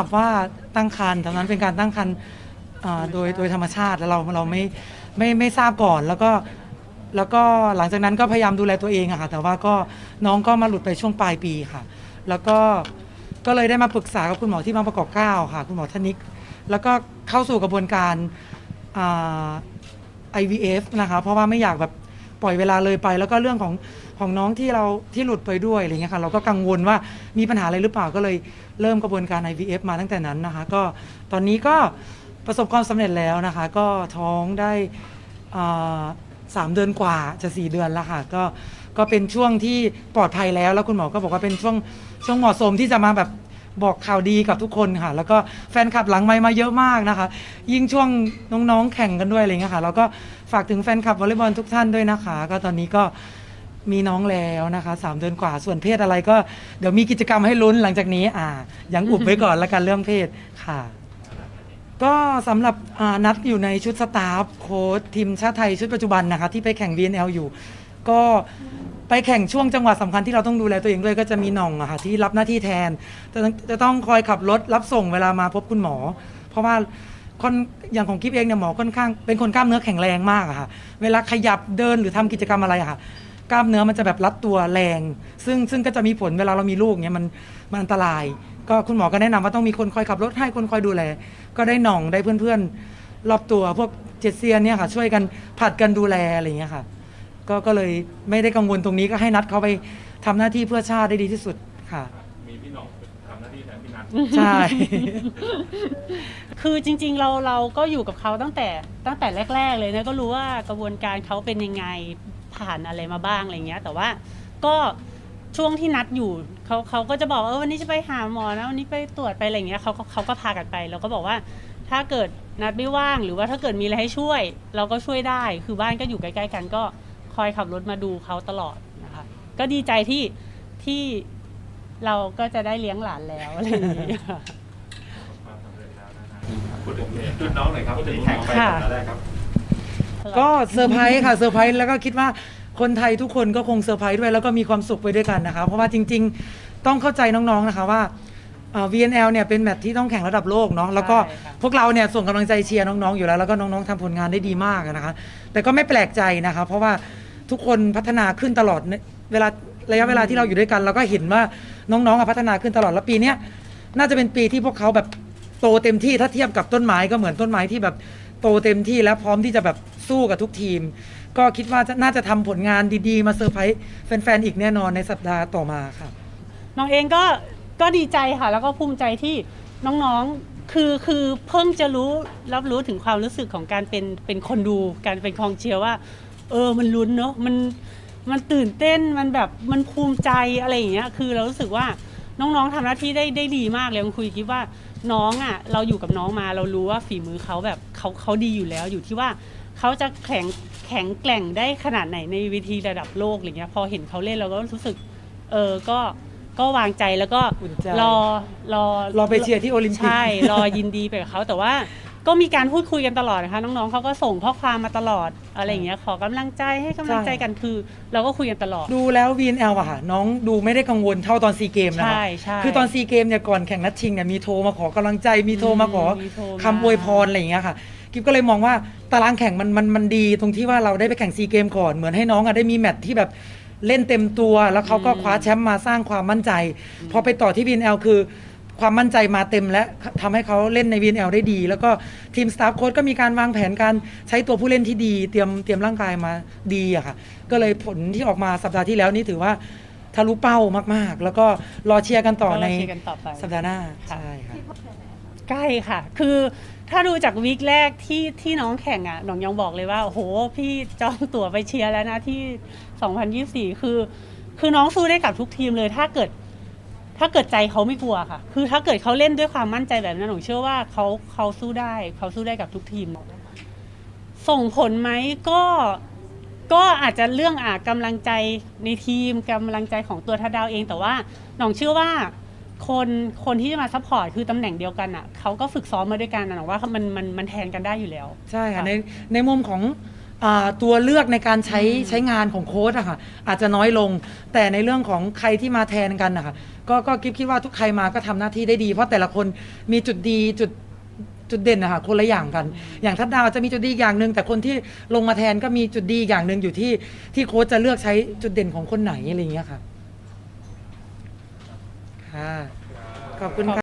รับว่าตั้งครรภ์ตอนนั้นเป็นการตั้งครรภ์อ่าโดยโดยธรรมชาติแล้วเราเราไม่ไม่ไม่ทราบก่อนแล้วก็แล้วก็หลังจากนั้นก็พยายามดูแลตัวเองอะค่ะแต่ว่าก็น้องก็มาหลุดไปช่วงปลายปีค่ะ แล้วก็ก็เลยได้มาปรึกษากับคุณหมอที่บางประกอบเกล้าค่ะ คุณหมอธนิก แล้วก็เข้าสู่กระบวนการอ่า IVF นะคะ เพราะว่าไม่อยากแบบ ปล่อยเวลาเลยไป แล้วก็เรื่องของของน้องที่เราที่หลุดไปด้วยอะไรเงี้ยค่ะเราก็กังวลว่ามีปัญหาอะไรหรือเปล่าก็เลยเริ่มกระบวนการ IVF มาตั้งแต่นั้นนะคะ ก็ตอนนี้ก็ประสบความสำเร็จแล้วนะคะ ก็ท้องได้อ่าสามเดือนกว่าจะสี่เดือนแล้วค่ะก็ก็เป็นช่วงที่ปลอดภัยแล้ว แล้วคุณหมอก็บอกว่าเป็นช่วงช่วงเหมาะสมที่จะมาแบบ บอกข่าวดีกับทุกคนค่ะ แล้วก็แฟนคลับหลังไมค์มาเยอะมากนะคะ ยิ่งช่วงน้องๆแข่งกันด้วยอะไรเงี้ยค่ะแล้วก็ฝากถึงแฟนคลับวอลเลย์บอลทุกท่านด้วยนะคะ ก็ตอนนี้ก็มีน้องแล้วนะคะสามเดือนกว่าส่วนเพศอะไรก็เดี๋ยวมีกิจกรรมให้ลุ้นหลังจากนี้อ่ายังอุบไว้ก่อนละกันเรื่องเพศค่ะ ก็สำหรับอ่านัดอยู่ในชุดสตาฟโค้ชทีมชาติไทยชุดปัจจุบันนะคะ ที่ไปแข่ง VNL อยู่ ก็ ไปแข่งช่วงจังหวะสำคัญที่เราต้องดูแลตัวเองด้วยก็จะมีหน่องอะค่ะที่รับหน้าที่แทนจะจะต้องคอยขับรถรับส่งเวลามาพบคุณหมอ เพราะว่าค่อนอย่างของกิฟเองเนี่ยหมอค่อนข้างเป็นคนกล้ามเนื้อแข็งแรงมากอะค่ะ เวลาขยับเดินหรือทำกิจกรรมอะไรอะค่ะ กล้ามเนื้อมันจะแบบรัดตัวแรง ซึ่งซึ่งก็จะมีผลเวลาเรามีลูกเนี่ยมันมันอันตราย ก็คุณหมอก็แนะนำว่าต้องมีคนคอยขับรถให้คนคอยดูแล ก็ได้หน่องได้เพื่อนๆรอบตัวพวกเจ็ดเซียนเนี่ยค่ะ ช่วยกันผลัดกันดูแลอะไรอย่างเงี้ยค่ะ ก็ก็เลยไม่ได้กังวลตรงนี้ก็ให้นัดเขาไปทำหน้าที่เพื่อชาติได้ดีที่สุดค่ะ มีพี่หน่องทำหน้าที่แทนพี่นัทใช่ คือจริง ๆ เราเราก็อยู่กับเขาตั้งแต่ตั้งแต่แรก ๆ เลยนะก็รู้ว่ากระบวนการเขาเป็นยังไงผ่านอะไรมาบ้างอะไรเงี้ย แต่ว่าก็ช่วงที่นัดอยู่เขาเขาก็จะบอกเออวันนี้จะไปหาหมอนะวันนี้ไปตรวจไปอะไรเงี้ยเขาก็เขาก็พากันไปเราก็บอกว่า ถ้าเกิดนัดไม่ว่างหรือว่าถ้าเกิดมีอะไรให้ช่วย เราก็ช่วยได้ คือบ้านก็อยู่ใกล้ๆกันก็ค อยขับรถมาดูเขาตลอดนะคะ ก็ดีใจที่ที่เราก็จะได้เลี้ยงหลานแล้วอะไรอย่างเงี้ยความสำเร็จแล้วนะฮะพูดถึงจุดน้องหน่อยครับพูดถึงแข่งไปค่ะ ตอนแรกครับ ก็เซอร์ไพรส์ค่ะเซอร์ไพรส์แล้วก็คิดว่าคนไทยทุกคนก็คงเซอร์ไพรส์ด้วยแล้วก็มีความสุขไปด้วยกันนะคะ เพราะว่าจริงๆ ต้องเข้าใจน้องๆนะคะว่าเอ่อ VNL เนี่ยเป็นแมตช์ที่ต้องแข่งระดับโลกเนาะแล้วก็ใช่ค่ะ พวกเราเนี่ยส่งกำลังใจเชียร์น้องๆอยู่แล้วแล้วก็น้องๆทำผลงานได้ดีมากนะคะ แต่ก็ไม่แปลกใจนะคะ เพราะว่า ทุกคนพัฒนาขึ้นตลอดในเวลาระยะเวลาที่เราอยู่ด้วยกันเราก็เห็นว่าน้องๆอะพัฒนาขึ้นตลอดแล้วปีเนี้ยน่าจะเป็นปีที่พวกเขาแบบโตเต็มที่ถ้าเทียบกับต้นไม้ก็เหมือนต้นไม้ที่แบบโตเต็มที่แล้วพร้อมที่จะแบบสู้กับทุกทีม ก็คิดว่าจะน่าจะทำผลงานดีๆ มาเซอร์ไพรส์แฟนๆอีกแน่นอนในสัปดาห์ต่อมาค่ะน้องเองก็ก็ดีใจค่ะ แล้วก็ภูมิใจที่น้องๆ คือคือเพิ่งจะรู้รับรู้ถึงความรู้สึกของการเป็นเป็นคนดูการเป็นกองเชียร์ว่า เออมันลุ้นเนอะมันมันตื่นเต้นมันแบบมันภูมิใจอะไรอย่างเงี้ยคือเรารู้สึกว่าน้องๆทำหน้าที่ได้ได้ดีมากเลยคุณคุยคิดว่าน้องอะเราอยู่กับน้องมาเรารู้ว่าฝีมือเขาแบบเขาเขาดีอยู่แล้วอยู่ที่ว่าเขาจะแข็งแข็งแกร่งได้ขนาดไหนในเวทีระดับโลกอะไรเงี้ยพอเห็นเขาเล่นเราก็รู้สึกเออก็ก็วางใจแล้วก็อุ่นใจรอรอรอไปเชียร์ที่โอลิมปิกใช่รอยินดีไปกับเขาแต่ว่า ก็มีการพูดคุยกันตลอดนะคะน้องๆเขาก็ส่งข้อความมาตลอดอะไรอย่างเงี้ยขอกำลังใจให้กำลังใจกันคือ เราก็คุยกันตลอด ดูแล้ว VNL อะค่ะน้องดูไม่ได้กังวลเท่าตอนซีเกมนะคะใช่ใช่ คือตอนซีเกมเนี่ยก่อนแข่งนัดชิงเนี่ยมีโทรมาขอกำลังใจมีโทรมาขอมีโทรมา คำอวยพรอะไรอย่างเงี้ยค่ะกิฟก็เลยมองว่าตารางแข่งมันมันมันดีตรงที่ว่าเราได้ไปแข่งซีเกมก่อนเหมือนให้น้องอะได้มีแมตช์ที่แบบเล่นเต็มตัว แล้วเขาก็คว้าแชมป์มาสร้างความมั่นใจ พอไปต่อที่ VNL คือ ความมั่นใจมาเต็มและทำให้เขาเล่นใน VNL ได้ดี แล้วก็ทีมสตาฟโค้ชก็มีการวางแผนการใช้ตัวผู้เล่นที่ดี เตรียมเตรียมร่างกายมาดีอะค่ะ ก็เลยผลที่ออกมาสัปดาห์ที่แล้วนี่ถือว่าทะลุเป้ามากๆ แล้วก็รอเชียร์กันต่อในรอเชียร์กันต่อไป สัปดาห์หน้าค่ะใช่ค่ะ ใกล้ค่ะ คือถ้าดูจากวีคแรกที่ที่น้องแข่งอะน้องยังบอกเลยว่าโอ้โห พี่จองตั๋วไปเชียร์แล้วนะที่ 2024 คือ คือน้องสู้ได้กับทุกทีมเลย ถ้าเกิด ถ้าเกิดใจเขาไม่กลัวค่ะ คือถ้าเกิดเขาเล่นด้วยความมั่นใจแบบนั้นหนูเชื่อว่าเขาเขาสู้ได้เขาสู้ได้กับทุกทีม ส่งผลไหมก็ก็อาจจะเรื่องอะกำลังใจในทีมกำลังใจของตัวทัดดาวเอง แต่ว่าหน้องเชื่อว่าคนคนที่จะมาซัพพอร์ตคือตำแหน่งเดียวกันอะเขาก็ฝึกซ้อมมาด้วยกันนะหนูว่ามันมันมันแทนกันได้อยู่แล้ว ใช่ค่ะค่ะในในมุมของอาตัวเลือกในการใช้ใช้งานของโค้ชอะค่ะอาจจะน้อยลง แต่ในเรื่องของใครที่มาแทนกันนะคะ ก็ก็กิฟคิดว่าทุกใครมาก็ทำหน้าที่ได้ดี เพราะแต่ละคนมีจุดดีจุดจุดเด่นนะคะคนละอย่างกัน อย่างทัดดาวจะมีจุดดีอย่างหนึ่งแต่คนที่ลงมาแทนก็มีจุดดีอย่างหนึ่งอยู่ที่ที่โค้ชจะเลือกใช้จุดเด่นของคนไหนอะไรอย่างเงี้ยค่ะค่ะขอบคุณค่ะ